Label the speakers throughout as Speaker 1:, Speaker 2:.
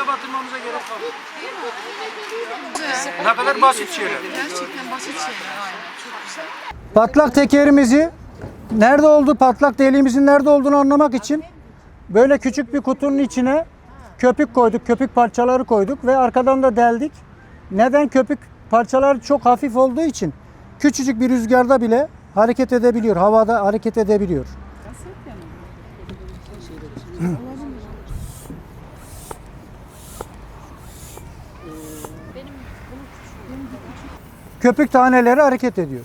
Speaker 1: suya batırmamıza gerek var. Ne kadar basit şeyler.
Speaker 2: Gerçekten basit şeyler aynen. Çok güzel.
Speaker 3: Patlak tekerimizi nerede oldu, patlak deliğimizin nerede olduğunu anlamak için böyle küçük bir kutunun içine köpük koyduk, köpük parçaları koyduk ve arkadan da deldik. Neden köpük parçaları çok hafif olduğu için küçücük bir rüzgarda bile hareket edebiliyor, havada hareket edebiliyor. Köpük taneleri hareket ediyor.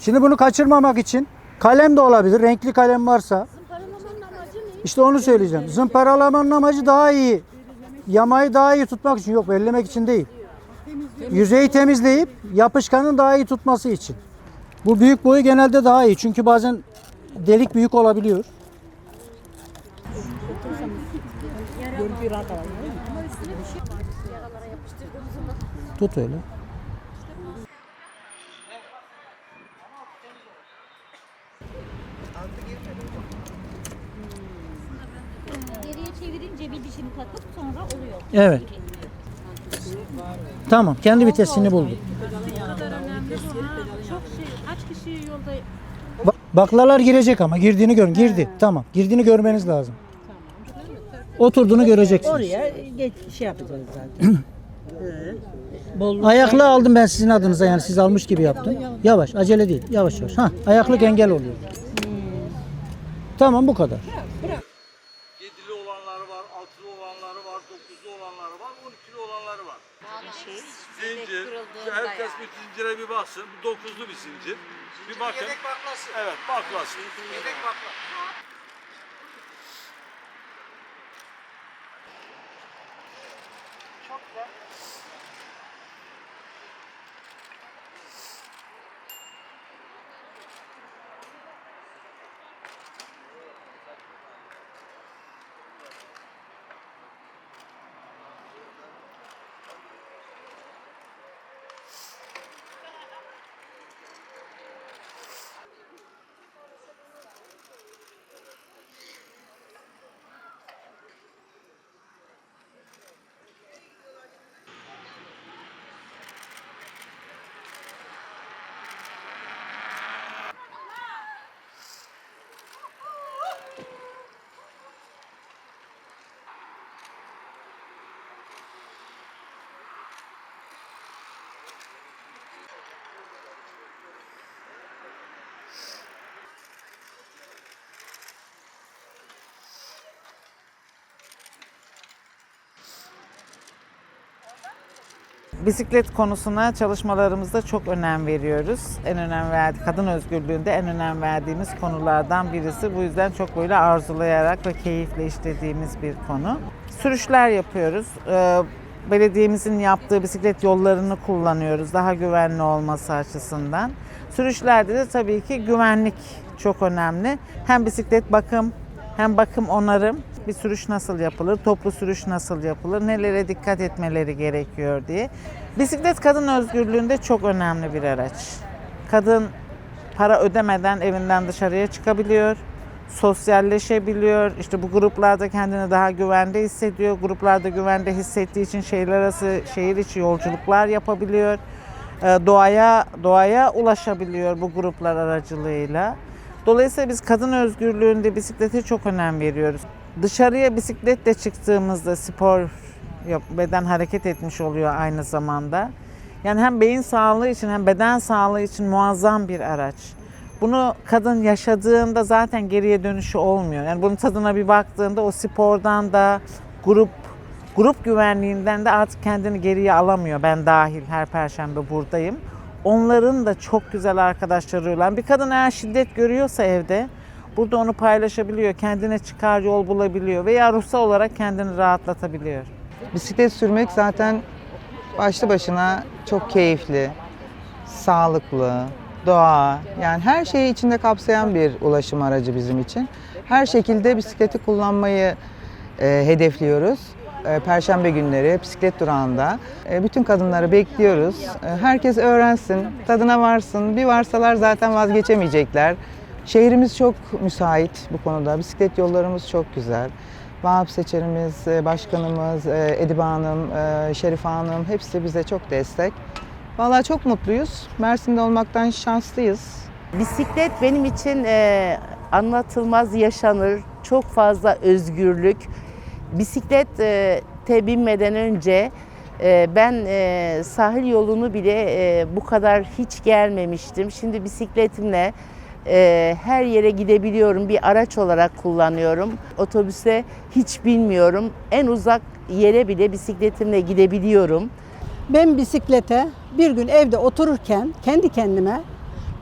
Speaker 3: Şimdi bunu kaçırmamak için kalem de olabilir. Renkli kalem varsa. İşte onu söyleyeceğim. Zımparalamanın amacı daha iyi. Yamayı daha iyi tutmak için. Yok bellemek için değil. Yüzeyi temizleyip yapışkanın daha iyi tutması için. Bu büyük boyu genelde daha iyi. Çünkü bazen delik büyük olabiliyor. Tut öyle.
Speaker 4: Geriye çevirince bir dişini takıp sonra oluyor.
Speaker 3: Evet. Tamam. Kendi vitesini buldu.
Speaker 4: Çok şey, kaç kişi yolda
Speaker 3: Ba- Baklalar girecek ama girdiğini görün. Girdi. Tamam. Girdiğini görmeniz lazım. Oturduğunu göreceksiniz.
Speaker 5: Oraya geç, şey yapacağız zaten.
Speaker 3: Ayaklı aldım ben sizin adınıza yani siz almış gibi yaptım. Yavaş, acele değil. Yavaş yavaş. Ha, ayaklık engel oluyor. Tamam bu kadar.
Speaker 1: Zincir. Herkes bir zincire bir baksın. Bu dokuzlu bir zincir. Bir bakın. Yedek baklası. Evet baklası. Yedek baklası.
Speaker 6: Bisiklet konusuna çalışmalarımızda çok önem veriyoruz. En önem verdi kadın özgürlüğünde en önem verdiğimiz konulardan birisi. Bu yüzden çok böyle arzulayarak ve keyifle işlediğimiz bir konu. Sürüşler yapıyoruz. Ee, Belediyemizin yaptığı bisiklet yollarını kullanıyoruz daha güvenli olması açısından. Sürüşlerde de tabii ki güvenlik çok önemli. Hem bisiklet bakım hem bakım onarım bir sürüş nasıl yapılır, toplu sürüş nasıl yapılır, nelere dikkat etmeleri gerekiyor diye. Bisiklet kadın özgürlüğünde çok önemli bir araç. Kadın para ödemeden evinden dışarıya çıkabiliyor, sosyalleşebiliyor. İşte bu gruplarda kendini daha güvende hissediyor. Gruplarda güvende hissettiği için şehirler arası, şehir içi yolculuklar yapabiliyor. Ee, Doğaya doğaya ulaşabiliyor bu gruplar aracılığıyla. Dolayısıyla biz kadın özgürlüğünde bisiklete çok önem veriyoruz. Dışarıya bisikletle çıktığımızda spor yap, beden hareket etmiş oluyor aynı zamanda. Yani hem beyin sağlığı için hem beden sağlığı için muazzam bir araç. Bunu kadın yaşadığında zaten geriye dönüşü olmuyor. Yani bunun tadına bir baktığında o spordan da grup grup güvenliğinden de artık kendini geriye alamıyor. Ben dahil her perşembe buradayım. Onların da çok güzel arkadaşları olan bir kadın eğer şiddet görüyorsa evde burada onu paylaşabiliyor. Kendine çıkar yol bulabiliyor veya ruhsal olarak kendini rahatlatabiliyor.
Speaker 7: Bisiklet sürmek zaten başlı başına çok keyifli, sağlıklı, doğa yani her şeyi içinde kapsayan bir ulaşım aracı bizim için. Her şekilde bisikleti kullanmayı e, hedefliyoruz. E, Perşembe günleri bisiklet durağında. E, bütün kadınları bekliyoruz. E, herkes öğrensin, tadına varsın. Bir varsalar zaten vazgeçemeyecekler. Şehrimiz çok müsait bu konuda. Bisiklet yollarımız çok güzel. Vahap Seçerimiz, e, başkanımız, e, Edibe Hanım, e, Şerife Hanım hepsi bize çok destek. Vallahi çok mutluyuz. Mersin'de olmaktan şanslıyız.
Speaker 8: Bisiklet benim için anlatılmaz yaşanır. Çok fazla özgürlük. Bisiklet e, te binmeden önce ben sahil yolunu bile bu kadar hiç gelmemiştim. Şimdi bisikletimle e, her yere gidebiliyorum. Bir araç olarak kullanıyorum. Otobüse hiç binmiyorum. En uzak yere bile bisikletimle gidebiliyorum.
Speaker 5: Ben bisiklete bir gün evde otururken kendi kendime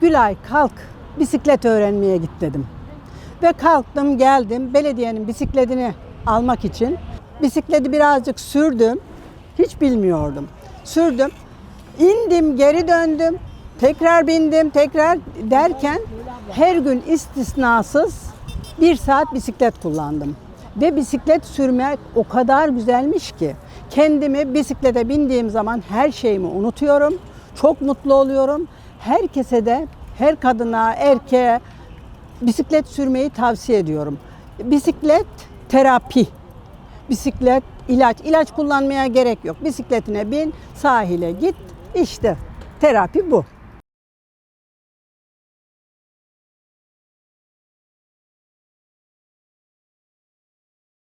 Speaker 5: Gülay kalk bisiklet öğrenmeye git dedim. Ve kalktım geldim belediyenin bisikletini almak için. Bisikleti birazcık sürdüm. Hiç bilmiyordum. Sürdüm. indim geri döndüm. Tekrar bindim tekrar derken her gün istisnasız bir saat bisiklet kullandım. Ve bisiklet sürmek o kadar güzelmiş ki kendimi bisiklete bindiğim zaman her şeyimi unutuyorum. Çok mutlu oluyorum. Herkese de her kadına, erkeğe bisiklet sürmeyi tavsiye ediyorum. Bisiklet terapi. Bisiklet ilaç. İlaç kullanmaya gerek yok. Bisikletine bin, sahile git. İşte terapi bu.